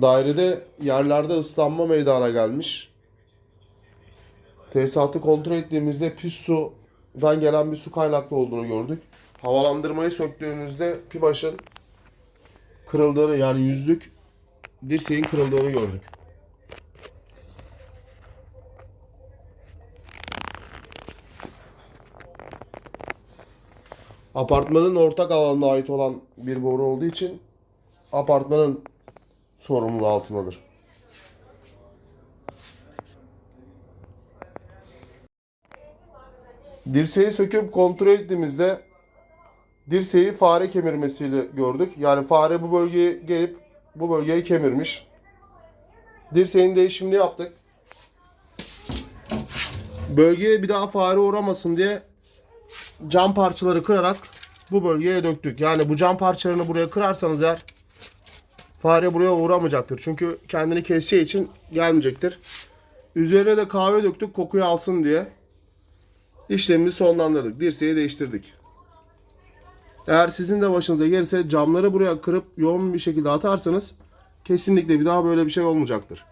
Dairede yerlerde ıslanma meydana gelmiş. Tesisatı kontrol ettiğimizde pis sudan gelen bir su kaynaklı olduğunu gördük. Havalandırmayı söktüğümüzde pimaşın kırıldığını yani yüzlük dirseğin kırıldığını gördük. Apartmanın ortak alanına ait olan bir boru olduğu için apartmanın sorumluluğu altındadır. Dirseği söküp kontrol ettiğimizde dirseği fare kemirmesiyle gördük. Yani fare bu bölgeye gelip bu bölgeyi kemirmiş. Dirseğin değişimini yaptık. Bölgeye bir daha fare uğramasın diye cam parçaları kırarak bu bölgeye döktük. Yani bu cam parçalarını buraya kırarsanız eğer fare buraya uğramayacaktır. Çünkü kendini keseceği için gelmeyecektir. Üzerine de kahve döktük kokuyu alsın diye. İşlemimizi sonlandırdık. Dirseği değiştirdik. Eğer sizin de başınıza gelirse camları buraya kırıp yoğun bir şekilde atarsanız kesinlikle bir daha böyle bir şey olmayacaktır.